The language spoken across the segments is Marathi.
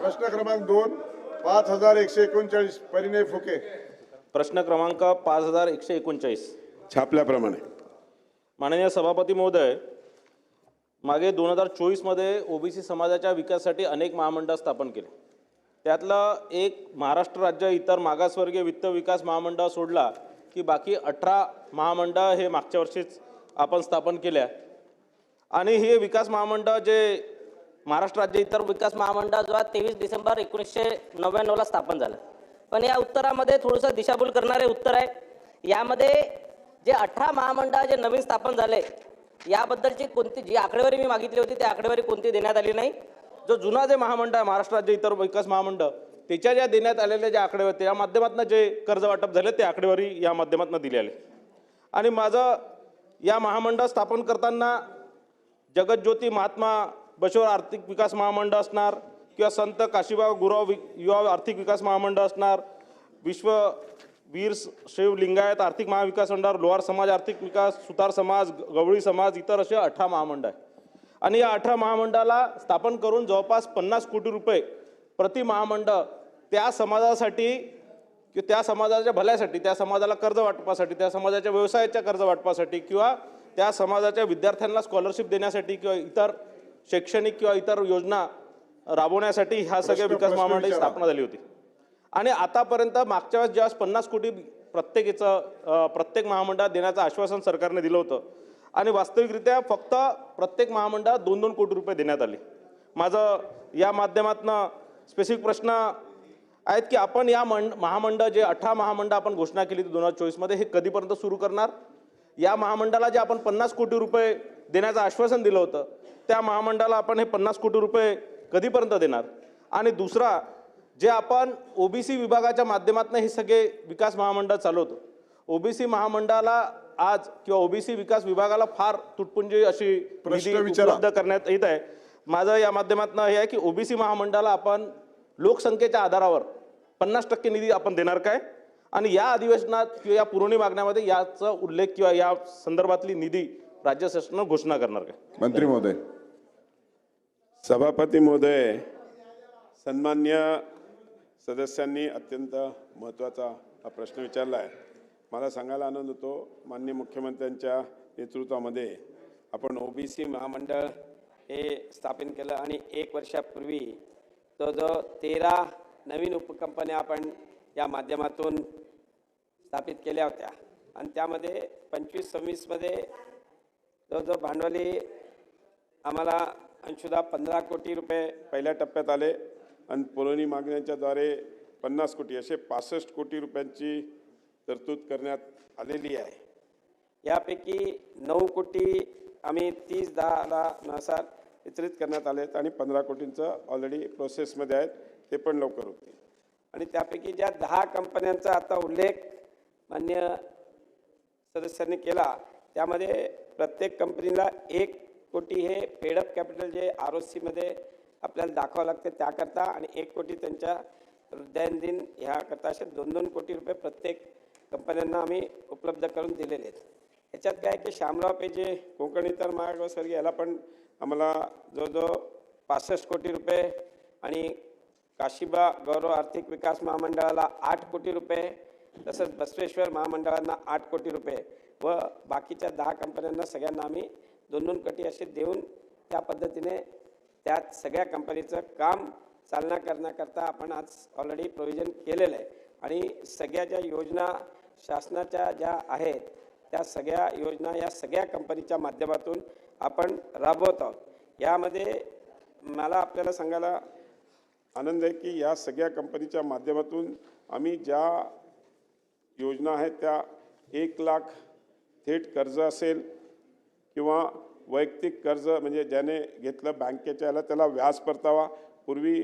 प्रश्न क्रमांक दोन पाच हजार एकशे एकोणचाळीस परिणय फुके. प्रश्न क्रमांक पाच हजार एकशे एकोणचाळीस. छापल्याप्रमाणे. माननीय सभापती महोदय मागे दोन हजार चोवीसमध्ये ओबीसी समाजाच्या विकासासाठी अनेक महामंडळ स्थापन केले. त्यातलं एक महाराष्ट्र राज्य इतर मागासवर्गीय वित्त विकास महामंडळ सोडला की बाकी अठरा महामंडळ हे मागच्या वर्षीच आपण स्थापन केल्या. आणि हे विकास महामंडळ जे महाराष्ट्र राज्य इतर विकास महामंडळ जो आहे तेवीस डिसेंबर एकोणीसशे नव्याण्णवला स्थापन झालं. पण या उत्तरामध्ये थोडंसं दिशाभूल करणारे उत्तर आहे. यामध्ये जे अठरा महामंडळ जे नवीन स्थापन झाले याबद्दलची कोणती जी आकडेवारी मी मागितली होती ती आकडेवारी कोणती देण्यात आली नाही. जो जुना जे महामंडळ आहे महाराष्ट्र राज्य इतर विकास महामंडळ त्याच्या ज्या देण्यात आलेल्या ज्या आकडेवारी त्या माध्यमातून जे कर्ज वाटप झाले ते आकडेवारी या माध्यमातून दिले आले आणि माझं या महामंडळ स्थापन करताना जगतज्योती महात्मा बशोर आर्थिक विकास महामंडळ असणार किंवा संत काशीबा गुराव वि युवा आर्थिक विकास महामंडळ असणार. विश्व वीर शिव लिंगायत आर्थिक महाविकास मंडळ लोहार समाज आर्थिक विकास सुतार समाज गवळी समाज इतर असे अठरा महामंडळ आहे आणि या अठरा महामंडळाला स्थापन करून जवळपास पन्नास कोटी रुपये प्रति महामंडळ त्या समाजासाठी किंवा त्या समाजाच्या भल्यासाठी त्या समाजाला कर्ज वाटपासाठी त्या समाजाच्या व्यवसायाच्या कर्ज वाटपासाठी किंवा त्या समाजाच्या विद्यार्थ्यांना स्कॉलरशिप देण्यासाठी किंवा इतर शैक्षणिक किंवा इतर योजना राबवण्यासाठी ह्या सगळ्या विकास महामंडळाची. स्थापना झाली होती. आणि आतापर्यंत मागच्या वेळेस ज्यावेळेस पन्नास कोटी प्रत्येक याचं अं, प्रत्येक महामंडळात देण्याचं आश्वासन सरकारने दिलं होतं. आणि वास्तविकरित्या फक्त प्रत्येक महामंडळात दोन दोन कोटी रुपये देण्यात आले. माझं या माध्यमातनं स्पेसिफिक प्रश्न आहेत की आपण या मंड महामंडळ जे अठरा महामंडळ आपण घोषणा केली होती दोन हजार चोवीसमध्ये हे कधीपर्यंत सुरू करणार? या महामंडळाला जे आपण पन्नास कोटी रुपये देण्याचं आश्वासन दिलं होतं. त्या महामंडळाला आपण हे पन्नास कोटी रुपये कधीपर्यंत देणार? आणि दुसरा जे आपण ओबीसी विभागाच्या माध्यमातून हे सगळे विकास महामंडळ चालवतो. ओबीसी महामंडळाला आज किंवा ओबीसी विकास विभागाला फार तुटपुंजी अशी. उपलब्ध करण्यात येत आहे. माझं या माध्यमातून हे आहे की ओबीसी महामंडळाला आपण लोकसंख्येच्या आधारावर पन्नास टक्के निधी आपण देणार काय? आणि या अधिवेशनात किंवा या पुरवणी मागण्यामध्ये याचा उल्लेख किंवा या संदर्भातली निधी राज्य शासनानं घोषणा करणार का? मंत्री महोदय. सभापती महोदय सन्मान्य सदस्यांनी अत्यंत महत्त्वाचा हा प्रश्न विचारला आहे मला सांगायला आनंद होतो माननीय मुख्यमंत्र्यांच्या नेतृत्वामध्ये आपण ओबीसी महामंडळ हे स्थापन केलं आणि एक वर्षापूर्वी तो जो तेरा नवीन उपकंपन्या आपण या माध्यमातून स्थापित केल्या होत्या. आणि त्यामध्ये पंचवीस सव्वीसमध्ये जवळजवळ भांडवली आम्हाला अंशुदा पंधरा कोटी रुपये पहिल्या टप्प्यात आले आणि पुरवणी मागण्यांच्याद्वारे पन्नास कोटी असे पासष्ट कोटी रुपयांची तरतूद करण्यात आलेली आहे. यापैकी नऊ कोटी आम्ही तीस दहाला नुसार वितरित करण्यात आले आहेत आणि पंधरा कोटींचं ऑलरेडी प्रोसेसमध्ये आहेत ते पण लवकर होतील. आणि त्यापैकी ज्या दहा कंपन्यांचा आता उल्लेख मान्य सदस्यांनी केला त्यामध्ये प्रत्येक कंपनीला एक कोटी हे पेडअप कॅपिटल जे आर ओ सीमध्ये आपल्याला दाखवावं लागते त्याकरता आणि एक कोटी त्यांच्या दैनंदिन ह्याकरता असे दोन दोन कोटी रुपये प्रत्येक कंपन्यांना आम्ही उपलब्ध करून दिलेले आहेत. याच्यात काय आहे की श्यामराव पेजे कोकण इतर मागासवर्गीय याला पण आम्हाला जवळजवळ पासष्ट कोटी रुपये आणि काशिबा गौरव आर्थिक विकास महामंडळाला आठ कोटी रुपये तसंच बसवेश्वर महामंडळांना आठ कोटी रुपये. व बाकीच्या दहा कंपन्यांना सगळ्यांना आम्ही दोन दोन कटी असे देऊन त्या पद्धतीने त्यात सगळ्या कंपनीचं काम चालना करण्याकरता आपण आज ऑलरेडी प्रोव्हिजन केलेलं आहे. आणि सगळ्या ज्या योजना शासनाच्या ज्या आहेत त्या सगळ्या योजना या सगळ्या कंपनीच्या माध्यमातून आपण राबवत आहोत. यामध्ये मला आपल्याला सांगायला आनंद आहे की या सगळ्या कंपनीच्या माध्यमातून आम्ही ज्या योजना आहेत त्या एक लाख थेट कर्ज असेल किंवा वैयक्तिक कर्ज म्हणजे ज्याने घेतलं बँकेच्या याला त्याला व्याज परतावा. पूर्वी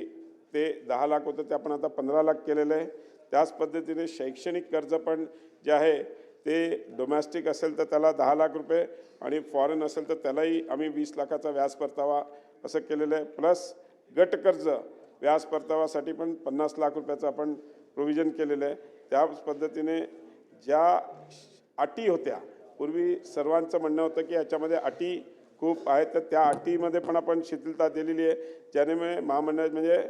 ते दहा लाख होतं ते आपण आता पंधरा लाख केलेलं आहे. त्याच पद्धतीने शैक्षणिक कर्ज पण जे आहे ते डोमॅस्टिक असेल तर त्याला दहा लाख रुपये आणि फॉरेन असेल तर त्यालाही आम्ही वीस लाखाचा व्याज परतावा असं केलेलं आहे. प्लस गट कर्ज व्याज परतावासाठी पण पन्नास लाख रुपयाचं आपण प्रोव्हिजन केलेलं आहे. त्याच पद्धतीने ज्या अटी होत्या पूर्वी सर्वांचं म्हणणं होतं की याच्यामध्ये अटी खूप आहेत तर त्या अटीमध्ये पण आपण शिथिलता दिलेली आहे. ज्याने महामंडळ म्हणजे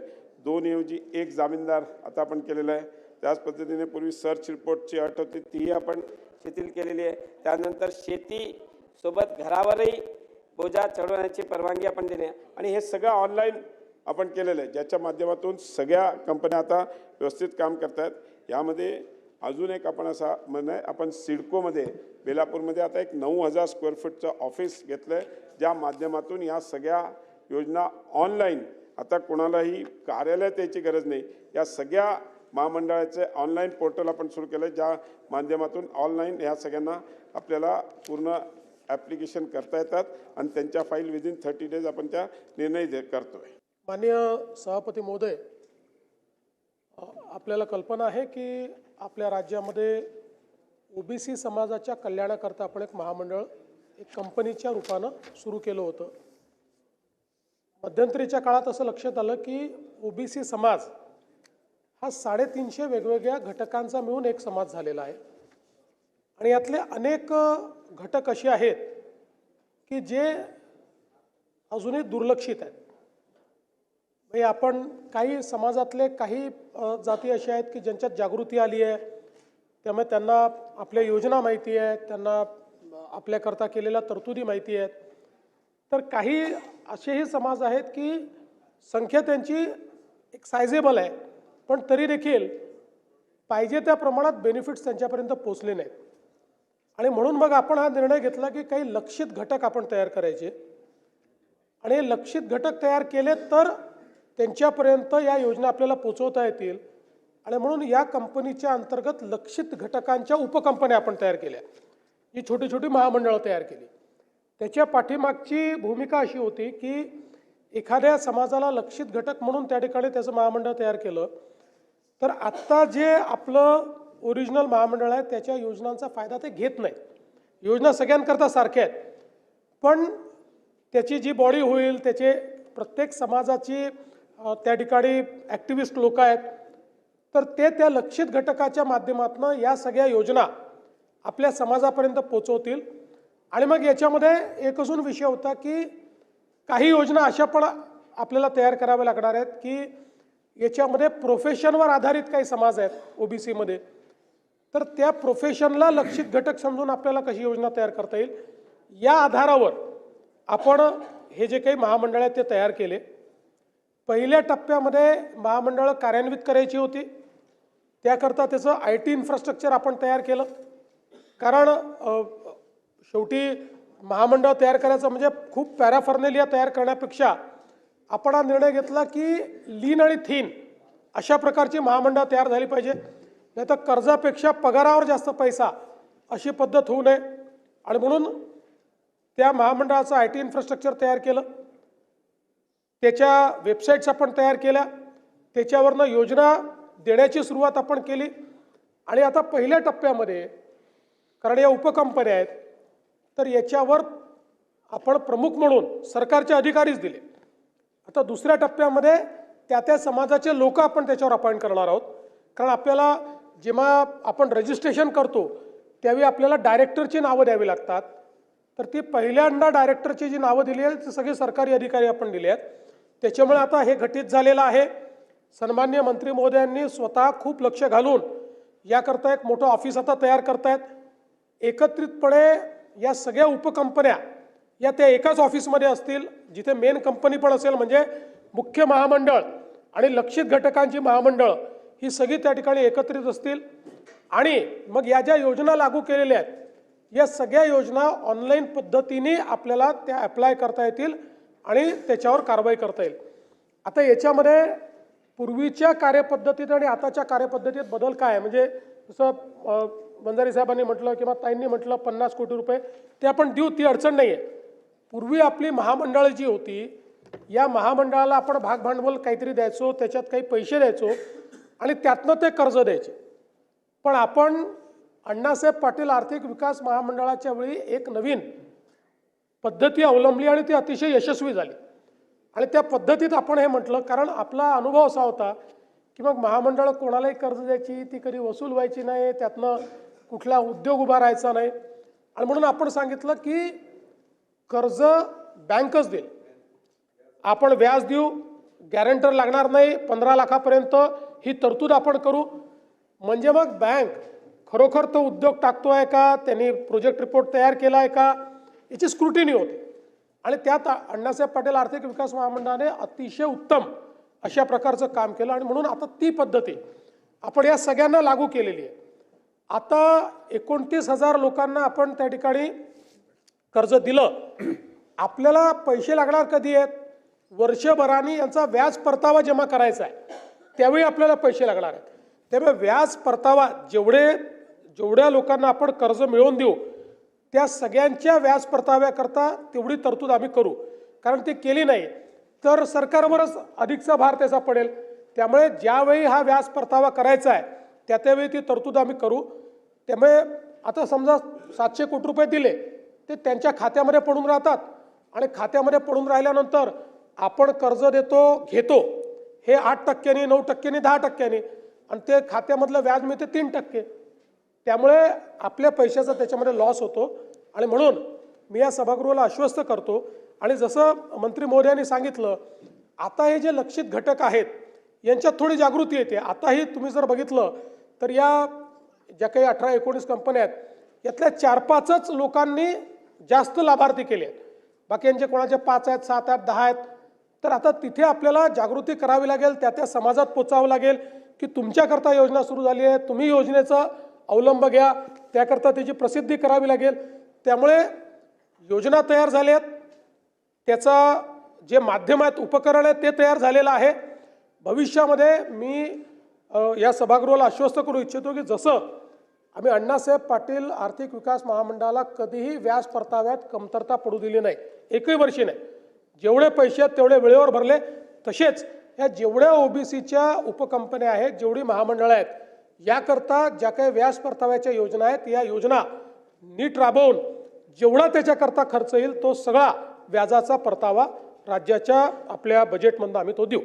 दोन ऐवजी एक जामीनदार आता आपण केलेला आहे. त्याच पद्धतीने पूर्वी सर्च रिपोर्टची अट होती तीही आपण शिथिल केलेली आहे. त्यानंतर शेतीसोबत घरावरही बोजा चढवण्याची परवानगी आपण देणे आणि हे सगळं ऑनलाईन आपण केलेलं आहे ज्याच्या माध्यमातून सगळ्या कंपन्या आता व्यवस्थित काम करत आहेत यामध्ये अजून एक आपण असा म्हणणं आहे आपण सिडकोमध्ये बेलापूरमध्ये आता एक नऊ हजार स्क्वेअर फूटचं ऑफिस घेतलं आहे ज्या माध्यमातून या सगळ्या योजना ऑनलाईन आता कोणालाही कार्यालयात यायची गरज नाही या सगळ्या महामंडळाचे ऑनलाईन पोर्टल आपण सुरू केलं ज्या माध्यमातून ऑनलाईन ह्या सगळ्यांना आपल्याला पूर्ण ॲप्लिकेशन करता येतात आणि त्यांच्या फाईल विदिन थर्टी डेज आपण त्या निर्णय दे करतोय. माननीय सभापती महोदय आपल्याला कल्पना आहे की आपल्या राज्यामध्ये ओबीसी समाजाच्या कल्याणाकरता आपण एक महामंडळ एक कंपनीच्या रूपानं सुरू केलं होतं. मध्यंतरीच्या काळात असं लक्षात आलं की ओबीसी समाज हा साडेतीनशे वेगवेगळ्या घटकांचा मिळून एक समाज झालेला आहे. आणि यातले अनेक घटक असे आहेत की जे अजूनही दुर्लक्षित आहेत. म्हणजे आपण काही समाजातले काही जाती अशा आहेत की ज्यांच्यात जागृती आली आहे त्यामुळे त्यांना आपल्या योजना माहिती आहेत त्यांना आपल्याकरता केलेल्या तरतुदी माहिती आहेत. तर काही असेही समाज आहेत की संख्या त्यांची एक सायझेबल आहे पण तरी देखील पाहिजे त्या प्रमाणात बेनिफिट्स त्यांच्यापर्यंत पोचले नाहीत. आणि म्हणून मग आपण हा निर्णय घेतला की काही लक्षित घटक आपण तयार करायचे. आणि हे लक्षित घटक तयार केले तर त्यांच्यापर्यंत या योजना आपल्याला पोचवता येतील. आणि म्हणून या कंपनीच्या अंतर्गत लक्षित घटकांच्या उपकंपन्या आपण तयार केल्या. ही छोटी छोटी महामंडळं तयार केली. त्याच्या पाठीमागची भूमिका अशी होती की एखाद्या समाजाला लक्षित घटक म्हणून त्या ठिकाणी त्याचं महामंडळ तयार केलं. तर आत्ता जे आपलं ओरिजिनल महामंडळ आहे त्याच्या योजनांचा फायदा ते घेत नाही योजना सगळ्यांकरता सारख्या आहेत. पण त्याची जी बॉडी होईल त्याचे प्रत्येक समाजाची त्या ठिकाणी ॲक्टिव्हिस्ट लोक आहेत. तर ते त्या लक्षित घटकाच्या माध्यमातून या सगळ्या योजना आपल्या समाजापर्यंत पोचवतील. आणि मग याच्यामध्ये एक अजून विषय होता की काही योजना अशा पण आपल्याला तयार कराव्या लागणार आहेत की याच्यामध्ये प्रोफेशनवर आधारित काही समाज आहेत ओबीसीमध्ये तर त्या प्रोफेशनला लक्षित घटक समजून आपल्याला कशी योजना तयार करता येईल? या आधारावर आपण हे जे काही महामंडळ आहेत ते तयार केले. पहिल्या टप्प्यामध्ये महामंडळं कार्यान्वित करायची होती. त्याकरता त्याचं आय टी इन्फ्रास्ट्रक्चर आपण तयार केलं. कारण शेवटी महामंडळ तयार करायचं म्हणजे खूप पॅराफर्नेलिया तयार करण्यापेक्षा आपण हा निर्णय घेतला की लीन आणि थीन अशा प्रकारची महामंडळ तयार झाली पाहिजे. नाही तर कर्जापेक्षा पगारावर जास्त पैसा अशी पद्धत होऊ नये. आणि म्हणून त्या महामंडळाचं आय टी इन्फ्रास्ट्रक्चर तयार केलं. त्याच्या वेबसाईट्स आपण तयार केल्या. त्याच्यावरनं योजना देण्याची सुरुवात आपण केली. आणि आता पहिल्या टप्प्यामध्ये कारण या उपकंपन्या आहेत तर याच्यावर आपण प्रमुख म्हणून सरकारचे अधिकारीच दिले. आता दुसऱ्या टप्प्यामध्ये त्या त्या समाजाचे लोक आपण त्याच्यावर अपॉइंट करणार आहोत. कारण आपल्याला जेव्हा आपण रजिस्ट्रेशन करतो त्यावेळी आपल्याला डायरेक्टरची नावं द्यावी लागतात. तर ती पहिल्यांदा डायरेक्टरची जी नावं दिली आहेत ती सगळे सरकारी अधिकारी आपण दिले आहेत. त्याच्यामुळे आता हे घटित झालेलं आहे. सन्मान्य मंत्री महोदयांनी स्वतः खूप लक्ष घालून याकरता एक मोठं ऑफिस आता तयार करतायत. एकत्रितपणे या सगळ्या उपकंपन्या या त्या एकाच ऑफिसमध्ये असतील जिथे मेन कंपनी पण असेल म्हणजे मुख्य महामंडळ आणि लक्षित घटकांची महामंडळ ही सगळी त्या ठिकाणी एकत्रित असतील. आणि मग या ज्या योजना लागू केलेल्या आहेत या सगळ्या योजना ऑनलाईन पद्धतीने आपल्याला त्या अप्लाय करता येतील. आणि त्याच्यावर कारवाई करता येईल. आता याच्यामध्ये पूर्वीच्या कार्यपद्धतीत आणि आताच्या कार्यपद्धतीत बदल काय आहे? म्हणजे जसं बंजारी साहेबांनी म्हटलं किंवा ताईंनी म्हटलं पन्नास कोटी रुपये ते आपण देऊ ती अडचण नाही आहे पूर्वी आपली महामंडळं जी होती या महामंडळाला आपण भाग भांडवल काहीतरी द्यायचो त्याच्यात काही पैसे द्यायचो आणि त्यातनं ते कर्ज द्यायचे. पण आपण अण्णासाहेब पाटील आर्थिक विकास महामंडळाच्या वेळी एक नवीन पद्धती अवलंबली आणि ती अतिशय यशस्वी झाली. आणि त्या पद्धतीत आपण हे म्हटलं कारण आपला अनुभव असा होता की मग महामंडळ कोणालाही कर्ज द्यायची ती कधी वसूल व्हायची नाही त्यातनं कुठला उद्योग उभा राहायचा नाही. आणि म्हणून आपण सांगितलं की कर्ज बँकच देईल. आपण व्याज देऊ गॅरंटर लागणार नाही पंधरा लाखापर्यंत ही तरतूद आपण करू. म्हणजे मग बँक खरोखर तो उद्योग टाकतो आहे का? त्यांनी प्रोजेक्ट रिपोर्ट तयार केला आहे का? याची स्क्रुटिनी होते. आणि त्यात अण्णासाहेब पाटील आर्थिक विकास महामंडळाने अतिशय उत्तम अशा प्रकारचं काम केलं. आणि म्हणून आता ती पद्धती आपण या सगळ्यांना लागू केलेली आहे. आता एकोणतीस हजार लोकांना आपण त्या ठिकाणी कर्ज दिलं. आपल्याला पैसे लागणार कधी आहेत? वर्षभराने यांचा व्याज परतावा जमा करायचा आहे. त्यावेळी आपल्याला पैसे लागणार आहेत. त्यामुळे व्याज परतावा जेवढे जेवढ्या लोकांना आपण कर्ज मिळवून देऊ त्या सगळ्यांच्या व्याज परताव्याकरता तेवढी तरतूद आम्ही करू. कारण ती केली नाही तर सरकारवरच अधिकचा भार त्याचा पडेल. त्यामुळे ज्यावेळी हा व्याज परतावा करायचा आहे त्या त्यावेळी ती तरतूद आम्ही करू. त्यामुळे आता समजा सातशे कोटी रुपये दिले ते त्यांच्या खात्यामध्ये पडून राहतात. आणि खात्यामध्ये पडून राहिल्यानंतर आपण कर्ज देतो घेतो. हे आठ टक्क्यांनी नऊ टक्क्यांनी दहा टक्क्यांनी. आणि ते खात्यामधलं व्याज मिळते तीन टक्के. त्यामुळे आपल्या पैशाचा त्याच्यामध्ये लॉस होतो. आणि म्हणून मी या सभागृहाला आश्वस्त करतो. आणि जसं मंत्री महोदयांनी सांगितलं आता हे जे लक्षित घटक आहेत यांच्यात थोडी जागृती येते. आताही तुम्ही जर बघितलं तर या ज्या काही अठरा एकोणीस कंपन्या आहेत यातल्या चार पाचच लोकांनी जास्त लाभार्थी केले आहेत बाकी यांचे कोणाचे पाच आहेत सात आहेत दहा आहेत तर आता तिथे आपल्याला जागृती करावी लागेल त्या त्या समाजात पोचावं लागेल की तुमच्याकरता योजना सुरू झाली आहे तुम्ही योजनेचं अवलंब घ्या. त्याकरता त्याची प्रसिद्धी करावी लागेल. त्यामुळे योजना तयार झाल्या आहेत त्याचा जे माध्यम आहेत उपकरण आहे ते तयार झालेलं आहे. भविष्यामध्ये मी या सभागृहाला आश्वस्त करू इच्छितो की जसं आम्ही अण्णासाहेब पाटील आर्थिक विकास महामंडळाला कधीही व्याज परताव्यात कमतरता पडू दिली नाही. एकही वर्षी नाही. जेवढे पैसे आहेत तेवढे वेळेवर भरले. तसेच ह्या जेवढ्या ओबीसीच्या उपकंपन्या आहेत जेवढी महामंडळं आहेत याकरता ज्या काही व्याज परताव्याच्या योजना आहेत या योजना नीट राबवून जेवढा त्याच्याकरता खर्च येईल तो सगळा व्याजाचा परतावा राज्याच्या आपल्या बजेटमधून आम्ही तो देऊ.